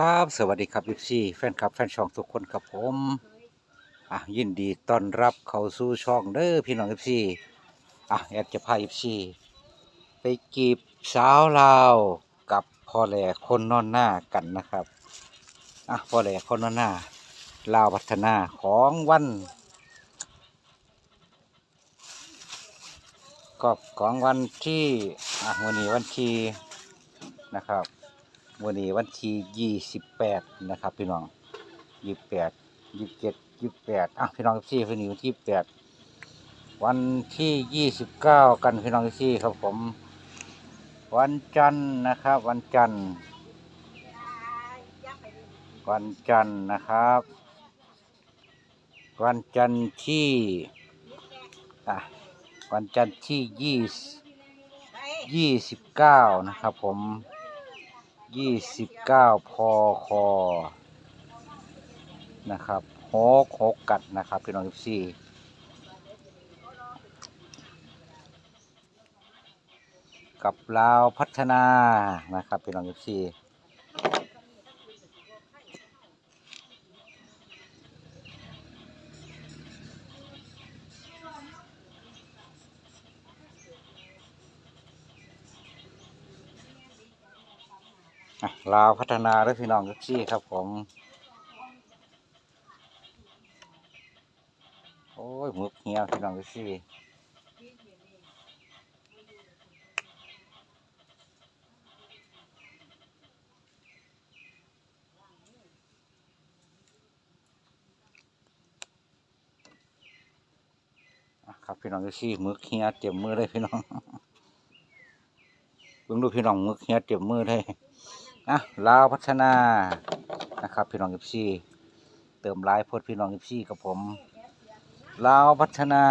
ครับ สวัสดีครับยิปซีแฟนคลับแฟนช่องทุกคนครับผมอะยินดีต้อนรับเข้าสู่ช่องเด้อพี่น้องยิปซีอะแอดจะพายิปซีไปจีบสาวลาวกับพ่อแหล่คนนอนหน้ากันนะครับอะพ่อแหล่คนนอนหน้าลาวพัฒนาของวันก็ของวันที่อะวันนี้วันที่นะครับ วันนี้วันที่ยี่สิบแปดนะครับ พี่น้องยี่แปดยี่เจ็ดยี่แปดอะพี่น้องที่วันนี้วันที่แปดวันที่ยี่สิบเก้ากันพี่น้องที่ครับผม วันจันทร์นะครับ วันจันทร์วันจันทร์นะครับ วันจันทร์ที่อะวันจันทร์ที่ยี่ยี่สิบเก้านะครับผม ยี่สิบเก้าพอคอนะครับหกหกกัดนะครับพี่น้องสี่กับลาวพัฒนานะครับพี่น้องทุกซี่ ลาวพัฒนาด้วยพี่น้องสี่ครับผมโอ้ยหมึกเหี่ยวพี่น้องสี่อะครับพี่น้องสี่มึกเหี่ยเต็มมือเลยพี่น้องเบิ่งดูพี่น้องมึกเหี่ยเต็มมือเลย อะลาวพัฒนานะครับพี่น้องสี่เติมลายโพดพี่น้องสี่กับผมลาวพัฒนา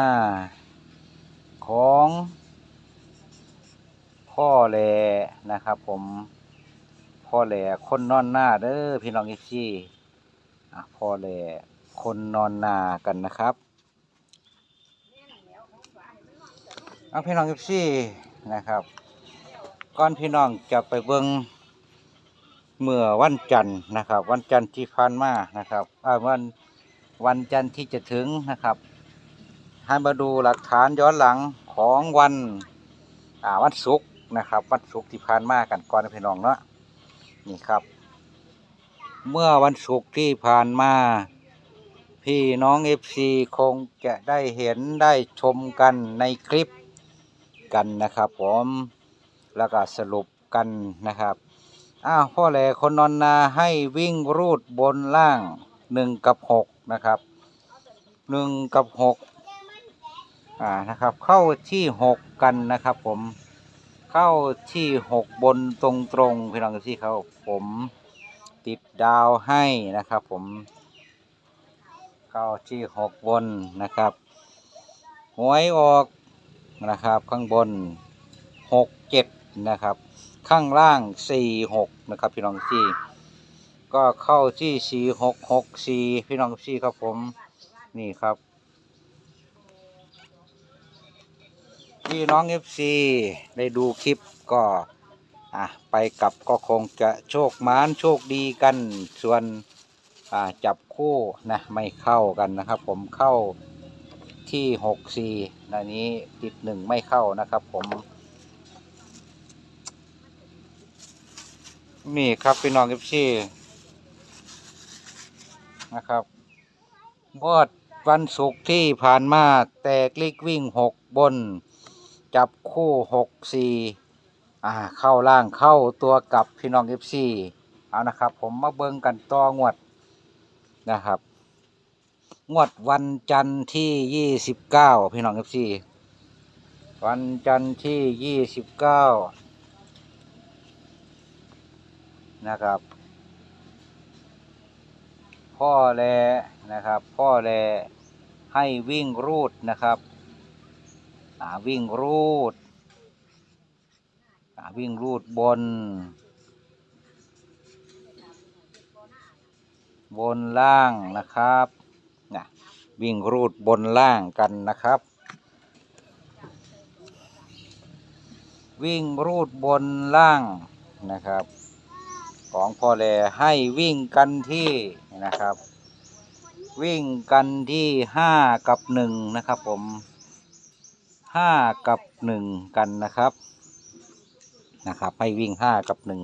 ของพ่อแหลนะครับ ผมพ่อแหลคนนอนหน้าเด้อพี่น้องอีซี่อะพ่อแหลคนนอนนากันนะครับเอาพี่น้องอีซี่นะครับ ก่อนพี่น้องจะไปเบิ่ง เมื่อวันจันทร์นะครับ วันจันทร์ที่ผ่านมานะครับวันวันจันทร์ที่จะถึงนะครับ ให้มาดูหลักฐานย้อนหลังของวันวันศุกร์นะครับ วันศุกร์ที่ผ่านมากันก่อนนะพี่น้องเนาะนี่ครับ เมื่อวันศุกร์ที่ผ่านมาพี่น้องเอฟซีคงจะได้เห็นได้ชมกันในคลิปกันนะครับ ผมแล้วก็สรุปกันนะครับ อ้าวพ่อแหล่คนนอนนาให้วิ่งรูดบนล่างหนึ่งกับหกนะครับหนึ่งกับหกอ่านะครับ เข้าที่หกกันนะครับ ผมเข้าที่หกบนตรงตรงๆพี่น้องที่เขาผมติดดาวให้นะครับ ผม เข้าที่หกบนนะครับหวยออกนะครับ ข้างบนหกเจ็ดนะครับ ข้างล่างสี่หกนะครับ พี่น้องที่ก็เข้าที่สี่หกหกสี่พี่น้องสี่ครับผมนี่ครับพี่น้องเอฟซีได้ดูคลิปก็อะไปกลับก็คงจะโชคมานโชคดีกันส่วนอ่าจับคู่นะไม่เข้ากันนะครับ ผมเข้าที่หกสี่อันนี้ติดหนึ่งไม่เข้านะครับ ผม นี่ครับพี่น้องเอฟซีนะครับงวดวันศุกร์ที่ผ่านมาแตกลิกวิ่งหกบน จับคู่หกสี่อ่าเข้าล่างเข้าตัวกับพี่น้องเอฟซีเอานะครับ ผมมาเบิ่งกันต่องวดนะครับ งวดวันจันทร์ที่ยี่สิบเก้าพี่น้องเอฟซีวันจันทร์ที่ยี่สิบเก้า นะครับ พ่อแลนะครับ พ่อแลให้วิ่งรูดนะครับอาวิ่งรูดอาวิ่งรูดบน บนล่างนะครับนะวิ่งรูดบนล่างกันนะครับ วิ่งรูดบนล่างนะครับ ของพ่อแลให้วิ่งกันที่นะครับ วิ่งกันที่ห้ากับหนึ่งนะครับ ผมห้ากับหนึ่งกันนะครับนะครับให้วิ่งห้ากับหนึ่ง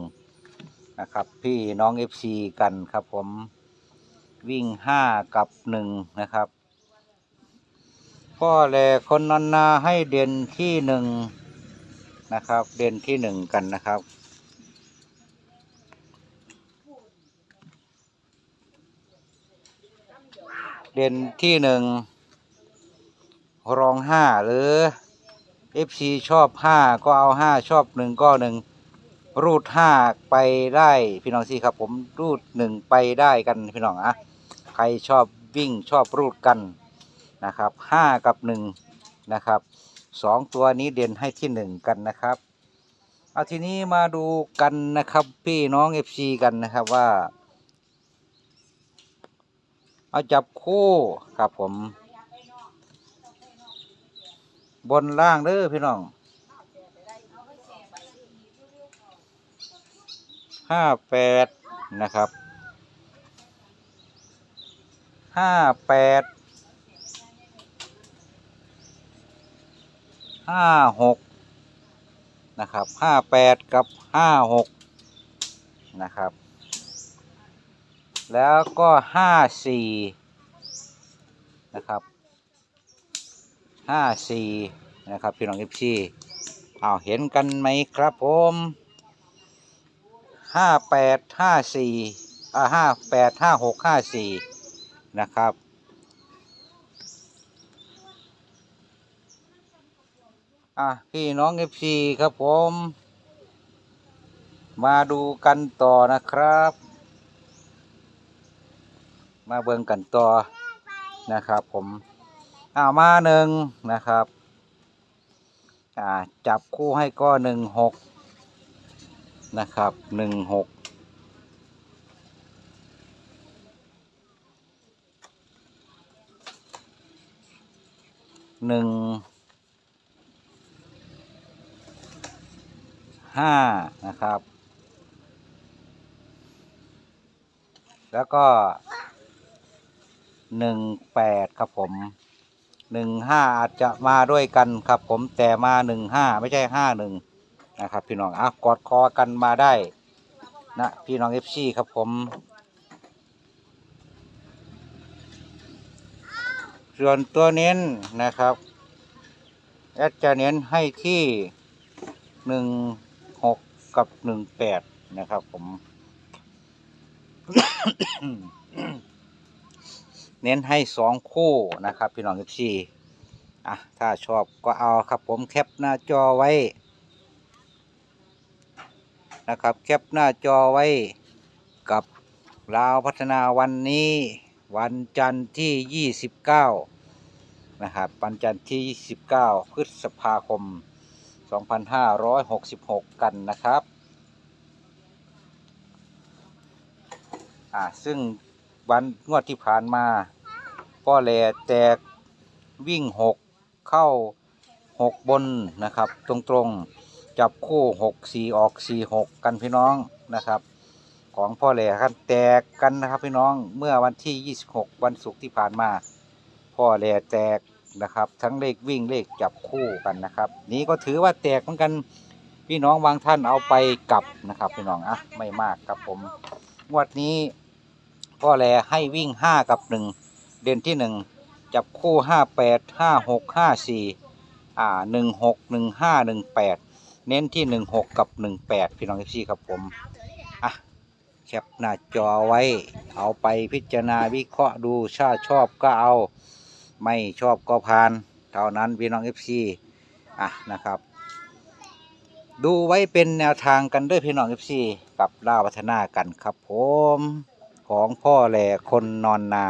นะครับ พี่น้องเอฟซีกันครับ ผมวิ่งห้ากับหนึ่งนะครับพ่อแลคนนันนาให้เด่นที่หนึ่งนะครับ เด่นที่หนึ่งกันนะครับ เด่นที่หนึ่งรองห้าหรือ FC ชอบห้าก็เอาห้าชอบหนึ่งก็หนึ่งรูดห้าไปได้พี่น้องสิครับ ผมรูดหนึ่งไปได้กันพี่น้องอะใครชอบวิ่งชอบรูดกันนะครับห้ากับหนึ่งนะครับสองตัวนี้เด่นให้ที่หนึ่งกันนะครับเอาทีนี้มาดูกันนะครับพี่น้อง FC กันนะครับว่า เอาจับคู่ครับผม บนล่างเด้อพี่น้องห้าแปดนะครับห้าแปดห้าหกนะครับห้าแปดกับห้าหกนะครับ แล้วก็ห้าสี่นะครับห้าสี่นะครับ พี่น้องเอฟซีเอาเห็นกันไหมครับผมห้าแปดห้าสี่อ่าห้าแปดห้าหกห้าสี่นะครับอะพี่น้องเอฟซีครับผม มาดูกันต่อนะครับ มาเบิ่งกันต่อนะครับผมเอามาหนึ่งนะครับอ่าจับคู่ให้ก็หนึ่งหกนะครับหนึ่งหกหนึ่งห้านะครับ แล้วก็ หนึ่งแปดครับผมหนึ่งห้าอาจจะมาด้วยกันครับผมแต่มาหนึ่งห้าไม่ใช่ห้าหนึ่งนะครับ พี่น้องอะกอดคอกันมาได้นะพี่น้องเอฟซีครับผมส่วนตัวเน้นนะครับแอดจะเน้นให้ที่หนึ่งหกกับหนึ่งแปดนะครับผม เน้นให้สองคู่นะครับพี่น้องเอฟซีอะถ้าชอบก็เอาครับผมแคปหน้าจอไว้นะครับแคปหน้าจอไว้กับลาวพัฒนาวันนี้ วันจันทร์ที่ 29 นะครับวันจันทร์ที่ 29 พฤษภาคม 2566 กันนะครับ อ่าซึ่ง วันงวดที่ผ่านมาพ่อแหลแตกวิ่งหกเข้าหกบนนะครับ ตรงๆจับคู่หกสี่ออกสี่หกกันพี่น้องนะครับ ของพ่อแหลครับแตกกันนะครับพี่น้องเมื่อวันที่ 26 วันศุกร์ที่ผ่านมา พ่อแหล่แตกนะครับ ทั้งเลขวิ่งเลขจับคู่กันนะครับ นี้ก็ถือว่าแตกเหมือนกันพี่น้องบางท่านเอาไปกลับนะครับ พี่น้องอะไม่มากครับผมงวดนี้ พ่อแลให้วิ่งห้ากับหนึ่งเด่นที่หนึ่งจับคู่ห้าแปดห้าหกห้าสี่อ่าหนึ่งหกหนึ่งห้าหนึ่งแปดเน้นที่หนึ่งหกกับหนึ่งแปดพี่น้องเอฟซีครับผมอะแคปหน้าจอไว้ เอาไปพิจารณาวิเคราะห์ดูถ้าชอบก็เอาไม่ชอบก็ผ่าน เท่านั้นพี่น้องเอฟซีอะนะครับดูไว้เป็นแนวทางกันด้วยพี่น้องเอฟซีกับล่าวัฒนากันครับผม ของพ่อแหล่คนนอนนา